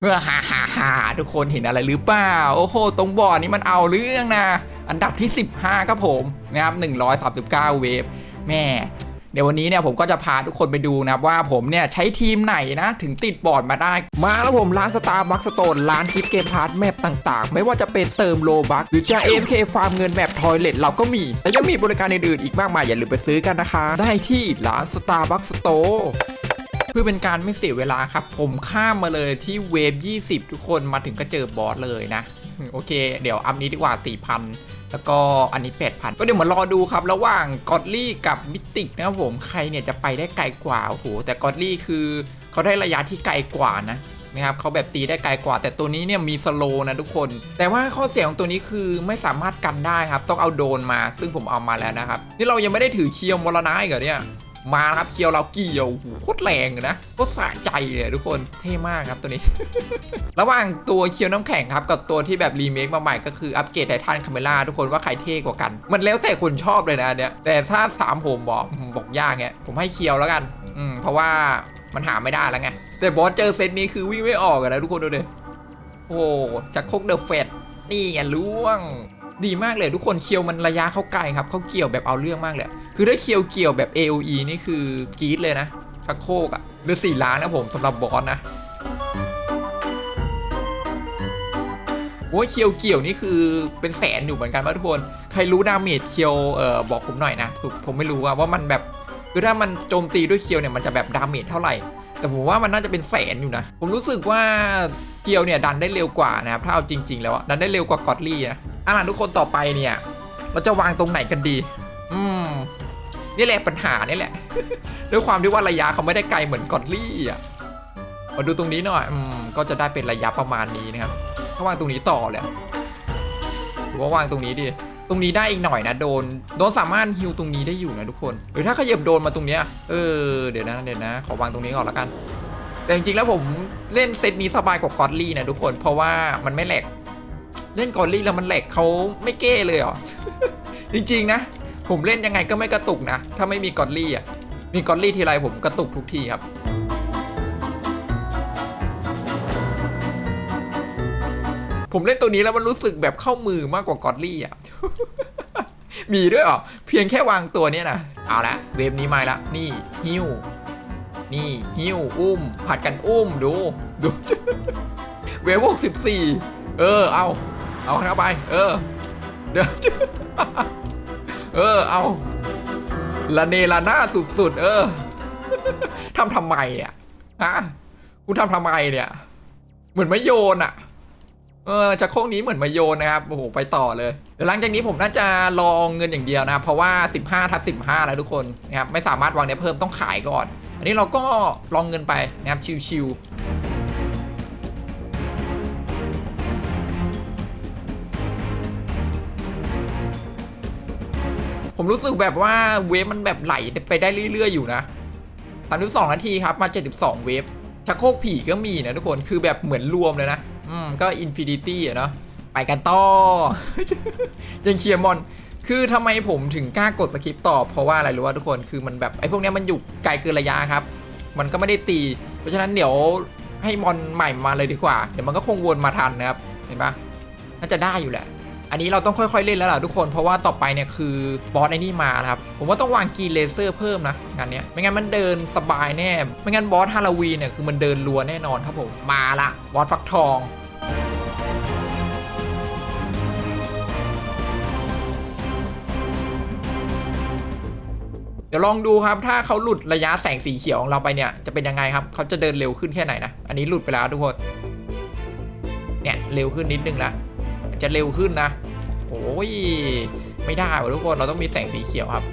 เฮ่าฮ่าฮ่าทุกคนเห็นอะไรหรือเปล่า โอ้โห ตรงบอร์ดนี้มันเอาเรื่องนะ อันดับที่ 15 ครับผมนะครับ139 เวฟแม่เดี๋ยววันนี้เนี่ยผมก็จะพาทุกคนไปดูนะครับว่าผมเนี่ยใช้ทีมไหนนะถึงติดบอร์ดมาได้ มาแล้วผมร้านสตาร์บัคสโตนร้านกิฟเกมพาร์ทแมปต่างๆ ไม่ว่าจะเป็นเติมโลบัคหรือจะ AMK ฟาร์มเงินแมปทอยเลทเราก็มี และยังมีบริการอื่นๆอีกมากมายอย่าลืมไปซื้อกันนะคะ ได้ที่ร้านสตาร์บัคสโต เพื่อเป็นการไม่เสียเวลาครับ ผมข้ามมาเลยที่เวฟ 20 ทุกคนมาถึงก็เจอบอสเลยนะ โอเค เดี๋ยวอัพนี้ดีกว่า 4,000แล้วก็อันนี้ 8,000 ก็เดี๋ยวมารอดูครับ ระหว่างกอดลี่กับมิติกนะครับผมใครเนี่ยจะไปได้ไกลกว่าโอ้โหแต่กอดลี่คือเขาได้ระยะที่ไกลกว่านะนะครับเขาแบบตีได้ไกลกว่า แต่ตัวนี้เนี่ยมีสโลนะทุกคน แต่ว่าข้อเสียของตัวนี้คือไม่สามารถกันได้ครับ ต้องเอาโดนมาซึ่งผมเอามาแล้วนะครับ นี่เรายังไม่ได้ถือเคียวมรณะอีกเหรอเนี่ย มาครับเคียวเราเกี่ยวโอ้โคตรแรงเลยนะโคตรสะใจเลยทุกคนเท่มากครับตัวนี้ ระหว่างตัวเคียวน้ำแข็งครับกับตัวที่แบบรีเมคมาใหม่ก็คืออัปเกรดไททันคาเมล่าทุกคนว่าใครเท่กว่ากัน มันแล้วแต่คนชอบเลยนะเนี่ยแต่ถ้าสามผมบอกบอกยากไงผมให้เคียวแล้วกัน อืมเพราะว่ามันหาไม่ได้แล้วไงแต่บอสเจอเซตนี้คือวิ่งไม่ออกนะทุกคนดูดิโอ้จากโคกเดอะเฟดนี่ไงล่วง ดีมากเลยทุกคนเคียวมันระยะเข้าใกล้ครับเขาเกี่ยวแบบเอาเรื่องมากเลย คือถ้าเคียวเกี่ยวแบบ AOE นี่คือกรี๊ดเลยนะชักโคกอะหรือสี่ล้านนะผมสำหรับบอสนะโอ้ยเคียวเกี่ยวนี่คือเป็นแสนอยู่เหมือนกันป่ะทุกคน ใครรู้ดาเมจเคียวเอ่อบอกผมหน่อยนะผมไม่รู้ว่าว่ามันแบบคือถ้ามันโจมตีด้วยเคียวเนี่ยมันจะแบบดาเมจเท่าไหร่ แต่ผมว่ามันน่าจะเป็นแสนอยู่นะ ผมรู้สึกว่าเกียวเนี่ยดันได้เร็วกว่านะครับถ้าเอาจริง ๆ แล้วดันได้เร็วกว่ากอดลี่นะ อะทุกคนต่อไปเนี่ย เราจะวางตรงไหนกันดี อืม นี่แหละปัญหานี่แหละ ด้วยความที่ว่าระยะเขาไม่ได้ไกลเหมือนกอดลี่อะ มาดูตรงนี้หน่อย อืม ก็จะได้เป็นระยะประมาณนี้นะครับ ถ้าวางตรงนี้ต่อเลยหรือว่าวางตรงนี้ดิตรงนี้ได้อีกหน่อยนะโดน โดนสามารถฮิวตรงนี้ได้อยู่นะทุกคน หรือถ้าขยับโดนมาตรงเนี้ย เออ เดี๋ยวนะ เดี๋ยวนะ ขอวางตรงนี้ก่อนละกัน แต่จริงๆแล้วผมเล่นเซตนี้สบายกว่ากอดลี่นะทุกคน เพราะว่ามันไม่แหลก เล่นกอดลี่แล้วมันแหลกเขาไม่เก้เลยเหรอ จริงๆนะ ผมเล่นยังไงก็ไม่กระตุกนะ ถ้าไม่มีกอดลี่อะ มีกอดลี่ทีไรผมกระตุกทุกทีครับผมเล่นตัวนี้แล้วมันรู้สึกแบบเข้ามือมากกว่ากอดลี่อะ มีด้วยเหรอ เพียงแค่วางตัวเนี้ยนะเอาละเวฟนี้มาละ นี่ฮิวนี่ฮิวอุ้ม ผัดกันอุ้มดู ดู เวฟหกสิบสี่เออ เอา เอาเข้าไป เออ เดี๋ยว เออ เอาละเนละหน้าสุดๆ เออ ทำทำไมอะ ฮะ คุณทำทำไมเนี่ย เหมือนไม่โยนอะ เออจากโค้งนี้เหมือนมาโยนนะครับ โอ้โห ไปต่อเลย เดี๋ยวหลังจากนี้ผมน่าจะลองเงินอย่างเดียวนะครับ เพราะว่า 15ทับ15 แล้วทุกคนนะครับ ไม่สามารถวางเนี้ยเพิ่มต้องขายก่อน อันนี้เราก็ลองเงินไปนะครับ ชิวๆ ผมรู้สึกแบบว่าเวฟมันแบบไหลไปได้เรื่อย ๆ อยู่นะสามสิบสองนาทีครับมา 72 เวฟชักโครกผีก็มีนะทุกคนคือแบบเหมือนรวมเลยนะ อืม ก็อินฟินิตี้อะเนาะไปกันต่อ ยังเคลียร์มอน คือทำไมผมถึงกล้ากดสคริปต์ต่อ เพราะว่าอะไรรู้ว่าทุกคนคือมันแบบไอ้พวกเนี้ยมันอยู่ไกลเกินระยะครับ มันก็ไม่ได้ตี เพราะฉะนั้นเดี๋ยวให้มอนใหม่มาเลยดีกว่า เดี๋ยวมันก็คงวนมาทันนะครับ เห็นปะน่าจะได้อยู่แหละ อันนี้เราต้องค่อยๆเล่นแล้วล่ะทุกคน เพราะว่าต่อไปเนี่ยคือบอสไอ้นี่มาครับผมว่าต้องวางกรีเลเซอร์เพิ่มนะงานเนี้ยไม่งั้นมันเดินสบายแน่ไม่งั้นบอสฮาโลวีนเนี่ยคือมันเดินรัวแน่นอนครับผมมาละบอสฟักทองเดี๋ยวลองดูครับ ถ้าเขาหลุดระยะแสงสีเขียวของเราไปเนี่ย จะเป็นยังไงครับ เขาจะเดินเร็วขึ้นแค่ไหนนะ อันนี้หลุดไปแล้วทุกคน เนี่ย เร็วขึ้นนิดนึงละ จะเร็วขึ้นนะโอ้ยไม่ได้ว่ะทุกคนเราต้องมีแสงสีเขียวครับ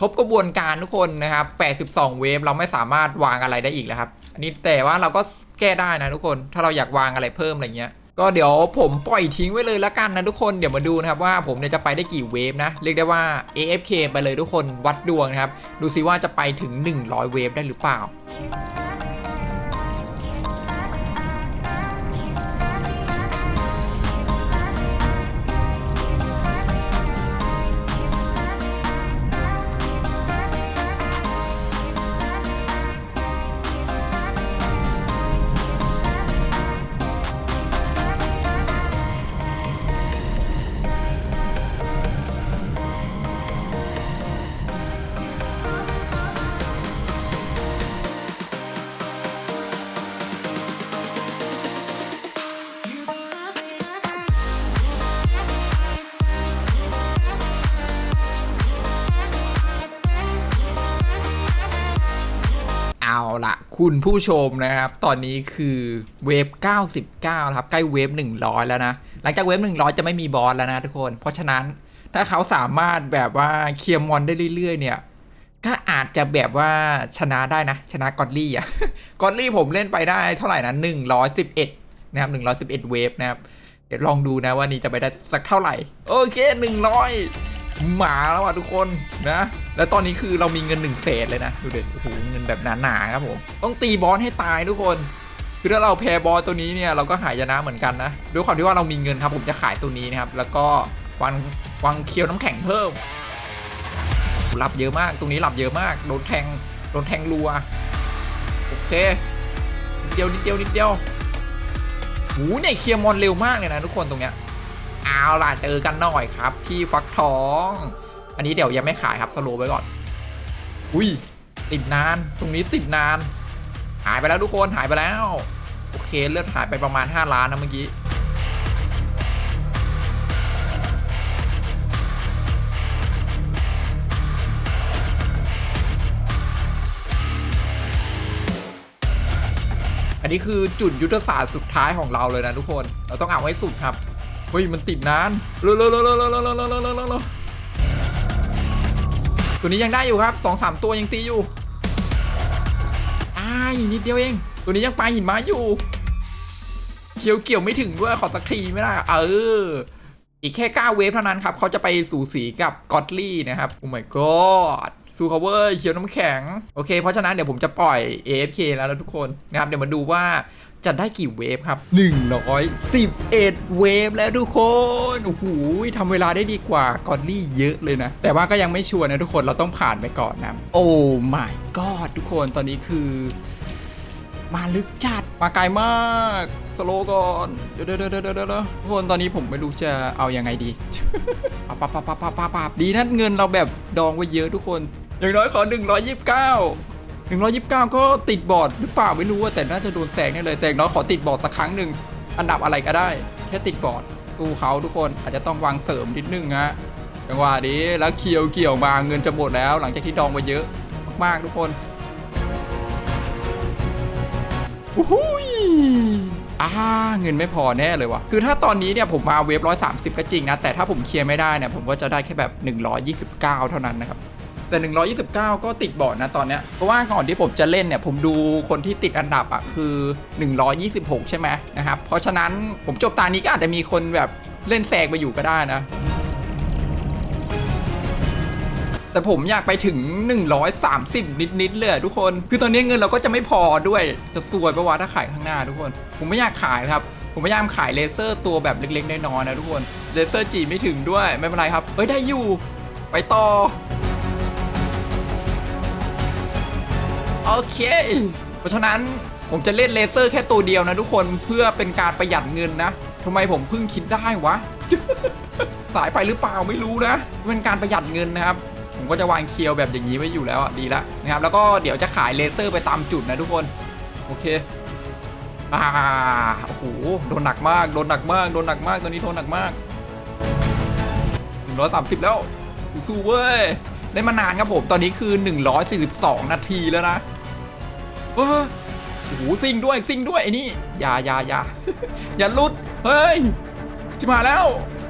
ครบกระบวนการทุกคนนะครับ 82 เวฟเราไม่สามารถวางอะไรได้อีกแล้วครับ อันนี้แต่ว่าเราก็แก้ได้นะทุกคน ถ้าเราอยากวางอะไรเพิ่มอะไรเงี้ย ก็เดี๋ยวผมปล่อยทิ้งไว้เลยละกันนะทุกคนเดี๋ยวมาดูนะครับว่าผมเนี่ยจะไปได้กี่เวฟนะเรียกได้ว่า AFK ไปเลยทุกคนวัดดวงนะครับดูซิว่าจะไปถึง 100 เวฟได้หรือเปล่า คุณผู้ชมนะครับ ตอนนี้คือเวฟ 99 ครับ ใกล้เวฟ 100 แล้วนะ หลังจากเวฟ 100 จะไม่มีบอสแล้วนะทุกคน เพราะฉะนั้นถ้าเขาสามารถแบบว่าเคลียร์มอนได้เรื่อยๆ เนี่ย ก็อาจจะแบบว่าชนะได้นะ ชนะกอดลี่อะ กอดลี่ผมเล่นไปได้เท่าไหร่นะ 111 นะครับ 111 เวฟนะครับ เดี๋ยวลองดูนะว่านี่จะไปได้สักเท่าไหร่ โอเค 100 มาแล้วอะทุกคนนะ แล้วตอนนี้คือเรามีเงิน1นึ่งแสนเลยนะ ดูเด็ดโอ้โหเงินแบบหนาๆครับผมต้องตีบอสให้ตายทุกคน คือถ้าเราแพ้บอสตัวนี้เนี่ยเราก็หายนะเหมือนกันนะด้วยความที่ว่าเรามีเงินครับผมจะขายตัวนี้นะครับแล้วก็วางวางเคียวน้ำแข็งเพิ่มหลับเยอะมากตรงนี้หลับเยอะมากโดนแทงโดนแทงรัวโอเคนิดเดียวนิดเดียวนิดเดียวหูเนี่ยเคลียร์มอนเร็วมากเลยนะทุกคนตรงเนี้ย เอาล่ะเจอกันหน่อยครับ พี่ฟักทอง อันนี้เดี๋ยวยังไม่ขายครับสโลไว้ก่อน อุ้ยติดนาน ตรงนี้ติดนาน หายไปแล้วทุกคนหายไปแล้ว โอเคเลือดหายไปประมาณ 5 ล้านนะเมื่อกี้อันนี้คือจุดยุทธศาสตร์สุดท้ายของเราเลยนะทุกคน เราต้องเอาไว้สุดครับ เฮ้ยมันติดนานเร็วๆๆๆตัวนี้ยังได้อยู่ครับสองสามตัวยังตีอยู่ไอ้านิดเดียวเอง ตัวนี้ยังปลาหินมาอยู่ เขียวเกี่ยวไม่ถึงด้วยขอสักทีไม่ได้ เออ อีกแค่ 9 เวฟเท่านั้นครับ เขาจะไปสู่สีกับกอตลี่นะครับ โอ้ my god ซูคาเวอร์เขียวน้ำแข็ง โอเค เพราะฉะนั้นเดี๋ยวผมจะปล่อย AFK แล้วนะทุกคนนะครับ เดี๋ยวมาดูว่าจะได้กี่เวฟครับ 111 เวฟแล้วทุกคน โอ้โหทำเวลาได้ดีกว่ากอตลี่เยอะเลยนะ แต่ว่าก็ยังไม่ชัวร์นะทุกคน เราต้องผ่านไปก่อนนะ โอ้ my god ทุกคน ตอนนี้คือ มาลึกจัด มาไกลมาก สโลก่อน เดี๋ยวเดี๋ยวเดี๋ยวเดี๋ยวเดี๋ยวทุกคน ตอนนี้ผมไม่รู้จะเอายังไงดีปับปับปับปับปับปับปับดีนะเงินเราแบบดองไว้เยอะทุกคน อย่างน้อยขอ 129 129 ก็ติดบอร์ดหรือเปล่าไม่รู้อะแต่น่าจะโดนแซงแน่เลย แต่อย่างน้อยขอติดบอร์ดสักครั้งหนึ่งอันดับอะไรก็ได้ แค่ติดบอร์ดตู้เขาทุกคนอาจจะต้องวางเสริมนิดนึงฮะจังหวะนี้แล้วเคียวเกี่ยวมาเงินจะหมดแล้ว หลังจากที่ดองไปเยอะมากๆทุกคนโอ้หยอ่าเงินไม่พอแน่เลยวะคือถ้าตอนนี้เนี่ยผมมาเวฟร้อยสามสิบก็จริงนะแต่ถ้าผมเคลียร์ไม่ได้เนี่ยผมก็จะได้แค่แบบ 129 เท่านั้นนะครับ แต่ 129 ก็ติดบอร์ดนะตอนเนี้ยเพราะว่าก่อนที่ผมจะเล่นเนี่ย ผมดูคนที่ติดอันดับอะคือ 126 ใช่ไหมนะครับ เพราะฉะนั้นผมจบตานี้ก็อาจจะมีคนแบบเล่นแซงไปอยู่ก็ได้นะ แต่ผมอยากไปถึง 130 นิดๆเลยทุกคน คือตอนนี้เงินเราก็จะไม่พอด้วยจะซวยปะวะถ้าขายข้างหน้าทุกคน ผมไม่อยากขายครับผมพยายามขายเลเซอร์ตัวแบบเล็กๆน้อยๆนะทุกคน เลเซอร์จีไม่ถึงด้วย ไม่เป็นไรครับเฮ้ยได้อยู่ ไปต่อ โอเค เพราะฉะนั้นผมจะเล่นเลเซอร์แค่ตัวเดียวนะทุกคนเพื่อเป็นการประหยัดเงินนะทำไมผมเพิ่งคิดได้วะ สายไปหรือเปล่าไม่รู้นะเป็นการประหยัดเงินนะครับผมก็จะวางเคียวแบบอย่างนี้ไว้อยู่แล้วอะดีแล้วนะครับ แล้วก็เดี๋ยวจะขายเลเซอร์ไปตามจุดนะทุกคน โอเคอ่าโอ้โหโดนหนักมากโดนหนักมากโดนหนักมากตัวนี้โดนหนักมาก130 แล้วสู้ๆเว้ยเล่นมานานครับผมตอนนี้คือ 142 นาทีแล้วนะ ว้าโอ้โหซิงด้วยซิงด้วยไอ้นี่อย่าอย่าอย่าอย่าลุดเฮ้ยจิมาแล้ว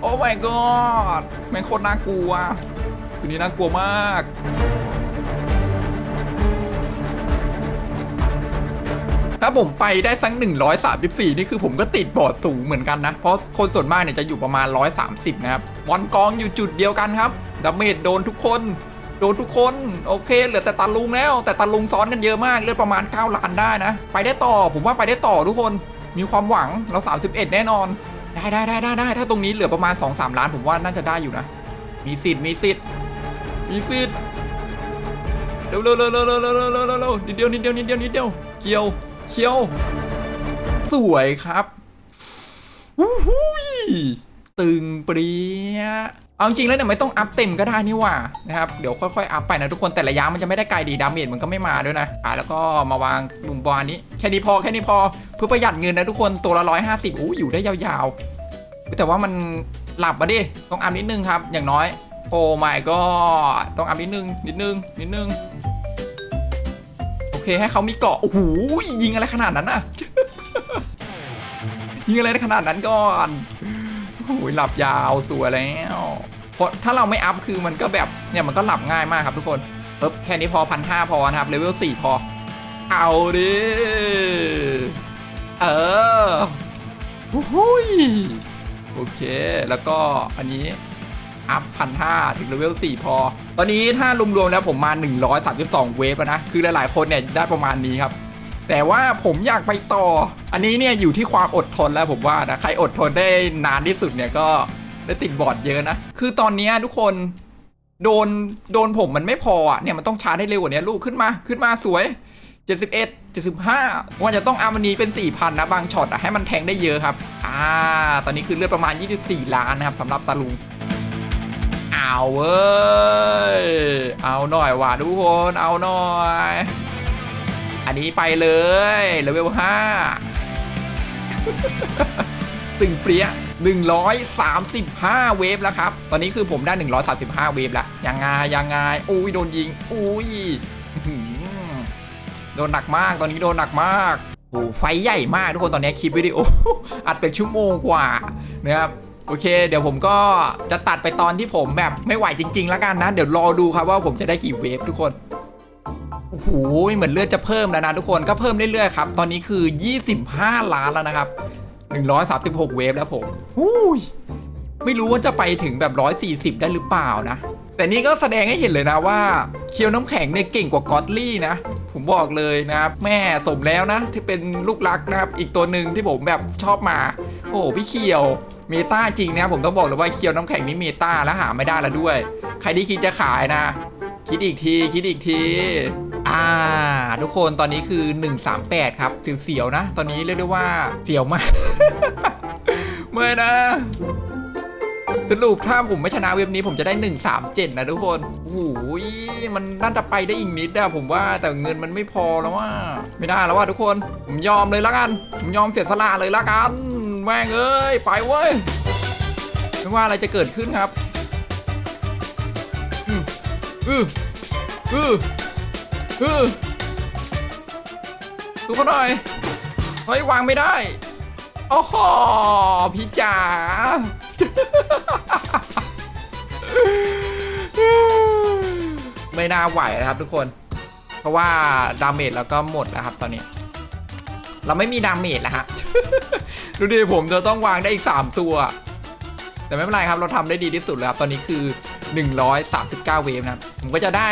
โอ้ my god แม่งโคตรน่ากลัวตัวนี้น่ากลัวมากถ้าผมไปได้สัก134 นี่คือผมก็ติดบอร์ดสูงเหมือนกันนะ เพราะคนส่วนมากเนี่ยจะอยู่ประมาณ 130 นะครับบอลกองอยู่จุดเดียวกันครับดาเมจโดนทุกคน โดนทุกคนโอเคเหลือแต่ตาลุงแล้ว แต่ตาลุงซ้อนกันเยอะมากเลือประมาณ9ล้านได้นะ ไปได้ต่อผมว่าไปได้ต่อทุกคนมีความหวังเรา 31 แน่นอน ได้ได้ได้ได้ได้ถ้าตรงนี้เหลือประมาณ 2-3 ล้านผมว่าน่าจะได้อยู่นะ มีสิทธิ์มีสิทธิ์มีสิทธิ์เร็วเร็วเร็วเร็วเร็วเร็วเร็วนิดเดียวนิดเดียวนิดเดียวเดียวเคียวเคียว สวยครับอู้หู้ ตึงเปรี้ยเอาจริงๆแล้วเนี่ยไม่ต้องอัพเต็มก็ได้นี่ว่านะครับเดี๋ยวค่อยๆอัพไปนะทุกคนแต่ระยะมันจะไม่ได้ไกลดีดาเมจมันก็ไม่มาด้วยนะอ่าแล้วก็มาวางมุมบอลนี้แค่นี้พอแค่นี้พอเพื่อประหยัดเงินนะทุกคนตัวละร้อยห้าสิบอู้อยู่ได้ยาวๆ แต่ว่ามันหลับมาดิต้องอัพนิดนึงครับ อย่างน้อย โอ้ my god ต้องอัพนิดนึงนิดนึงนิดนึงโอเคให้เขามีเกาะโอ้โหยิงอะไรขนาดนั้นน่ะยิงอะไรขนาดนั้นก่อน โอ้โหลับยาวสวยแล้วเพราะถ้าเราไม่อัพคือมันก็แบบเนี่ยมันก็หลับง่ายมากครับทุกคนปึ๊บแค่นี้พอพันห้าพอนะครับเลเวลสี่พอ เอาดิเออโอ้โหยโอเค แล้วก็อันนี้อัพพันห้าถึงเลเวล4พอ ตอนนี้ถ้ารวมๆแล้วผมมา 132 เวฟแล้วนะ คือหลายๆคนเนี่ยได้ประมาณนี้ครับ แต่ว่าผมอยากไปต่อ อันนี้เนี่ยอยู่ที่ความอดทนแล้วผมว่านะใครอดทนได้นานที่สุดเนี่ยก็ได้ติดบอร์ดเยอะนะ คือตอนนี้ทุกคนโดนโดนผมมันไม่พออะเนี่ยมันต้องชาร์จให้เร็วกว่านี้ลูกขึ้นมาขึ้นมาสวย 71 75ว่าจะต้องอาวันนี้เป็น 4,000 นะ บางช็อตอะให้มันแทงได้เยอะครับ อ่า ตอนนี้คือเลือดประมาณ 24 ล้านนะครับสำหรับตาลุงเอาเว้ย เอาหน่อยว่ะทุกคน เอาหน่อยอ นนี้ไปเลยเลเวล5ตึงเปรี้ย135 เวฟแล้วครับ ตอนนี้คือผมได้ 135 เวฟแล้ว ยังไงยังไงอุ้ยโดนยิง อุ้ยโดนหนักมาก ตอนนี้โดนหนักมากโอ้ไฟใหญ่มากทุกคน ตอนนี้คลิปวิดีโอ อัดเป็นชั่วโมงกว่านะครับ โอเค เดี๋ยวผมก็จะตัดไปตอนที่ผมแบบไม่ไหวจริง ๆ แล้วกันนะ เดี๋ยวรอดูครับว่าผมจะได้กี่เวฟทุกคน โอ้โหเหมือนเลือดจะเพิ่มแล้วนะทุกคนก็เพิ่มเรื่อยๆครับ ตอนนี้คือ 25 ล้านแล้วนะครับ 136 เวฟแล้วผมอุ้ยไม่รู้ว่าจะไปถึงแบบ 140 ได้หรือเปล่านะ แต่นี่ก็แสดงให้เห็นเลยนะว่าเคียวน้ำแข็งเนี่ยเก่งกว่ากอตลี่นะ ผมบอกเลยนะครับแม่สมแล้วนะ ที่เป็นลูกรักนะครับ อีกตัวหนึ่งที่ผมแบบชอบมา โอ้โหพี่เคียวเมตาจริงนะครับผมต้องบอกเลยว่าเคียวน้ำแข็งนี่เมตาแล้วหาไม่ได้แล้วด้วย ใครที่คิดจะขายนะ คิดอีกที คิดอีกที อ่า ทุกคนตอนนี้คือ 138 ครับเสียวๆนะ ตอนนี้เรียกได้ว่าเสียวมาก ไม่นะสรุปถ้าผมไม่ชนะเว็บนี้ผมจะได้ 137 นะทุกคนโอ้โหยมันน่าจะไปได้อีกนิดอะผมว่าแต่เงินมันไม่พอแล้วว่า ไม่ได้แล้วว่าทุกคน ผมยอมเลยละกัน ผมยอมเสียสละเลยละกัน แม่งเอ้ย ไปเว้ย ไม่ว่าอะไรจะเกิดขึ้นครับ อืออืออือือดูเขาหน่อยเฮ้ยวางไม่ได้โอ้โหพี่จ๋าไม่น่าไหวนะครับทุกคน เพราะว่าดาเมจแล้วก็หมดแล้วครับตอนนี้ เราไม่มีดาเมจแล้วฮะดูดิผมจะต้องวางได้อีก 3 ตัว แต่ไม่เป็นไรครับเราทำได้ดีที่สุดแล้วครับ ตอนนี้คือ 139 เวฟนะครับผมก็จะได้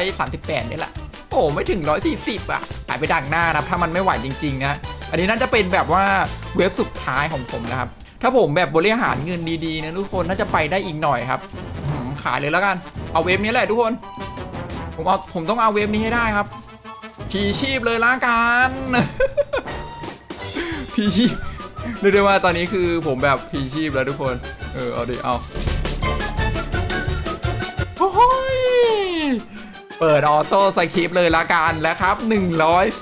138 นี่แหละ อ้ไม่ถึง140อะหายไปดักหน้านะครับถ้ามันไม่ไหวจริงๆนะอันนี้น่าจะเป็นแบบว่าเวฟสุดท้ายของผมนะครับ ถ้าผมแบบบริหารเงินดีๆนะทุกคนน่าจะไปได้อีกหน่อยครับขายเลยแล้วกัน เอาเวฟนี้แหละทุกคน ผมเอาผมต้องเอาเวฟนี้ให้ได้ครับพีชีพเลยละกันพีชีพเรียกได้ว่าตอนนี้คือผมแบบพีชีพแล้วทุกคน เออเอาดิเอา เปิดออโต้สคริปเลยละกันแล้วครับ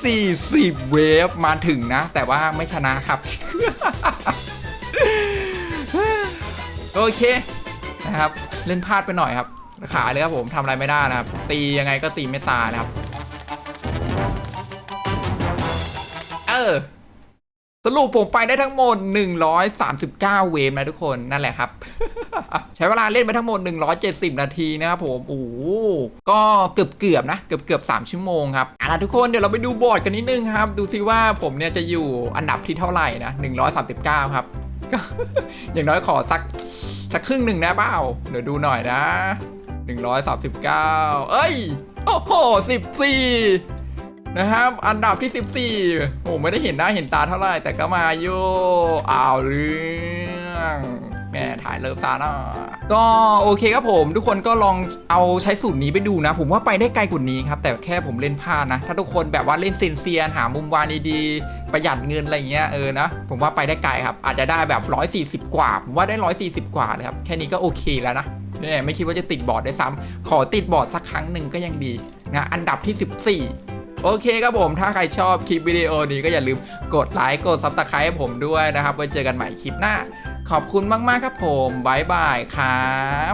140 เวฟมาถึงนะ แต่ว่าไม่ชนะครับ โอเคนะครับ เล่นพลาดไปหน่อยครับ ขาเลยครับผมทำอะไรไม่ได้นะครับ ตียังไงก็ตีไม่ตายนะครับ เออ สรุปผมไปได้ทั้งหมด 139 เวฟนะทุกคนนั่นแหละครับ ใช้เวลาเล่นไปทั้งหมด 170 นาทีนะครับผมโอ้ก็เกือบเกือบๆนะ เกือบเกือบ3ชั่วโมงครับอะทุกคนเดี๋ยวเราไปดูบอร์ดกันนิดนึงครับ ดูซิว่าผมเนี่ยจะอยู่อันดับที่เท่าไหร่นะ 139 ครับก็อย่างน้อยขอสักสักครึ่งหนึ่งนะเปล่าเดี๋ยวดูหน่อยนะ 139 เอ้ยโอ้โห14 นะครับ อันดับที่ 14โอ้ไม่ได้เห็นหน้าเห็นตาเท่าไหร่แต่ก็มาโยอ้าวเรื่องแม่ถ่ายเลิฟซาน่าก็โอเคครับผมทุกคนก็ลองเอาใช้สูตรนี้ไปดูนะ ผมว่าไปได้ไกลกว่านี้ครับ แต่แค่ผมเล่นพลาดนะ ถ้าทุกคนแบบว่าเล่นเซนเซียนหามุมวานดีๆประหยัดเงินอะไรเงี้ยเออนะผมว่าไปได้ไกลครับ อาจจะได้แบบ 140 กว่า ผมว่าได้ 140 กว่าเลยครับ แค่นี้ก็โอเคแล้วนะเนี่ยไม่คิดว่าจะติดบอร์ดได้ซ้ำขอติดบอร์ดสักครั้งหนึ่งก็ยังดีนะอันดับที่ 14 โอเคครับผม ถ้าใครชอบคลิปวิดีโอนี้ก็อย่าลืมกดไลค์กดซับสไครต์ให้ผมด้วยนะครับไว้เจอกันใหม่คลิปหน้า ขอบคุณมากๆครับผมบายบายครับ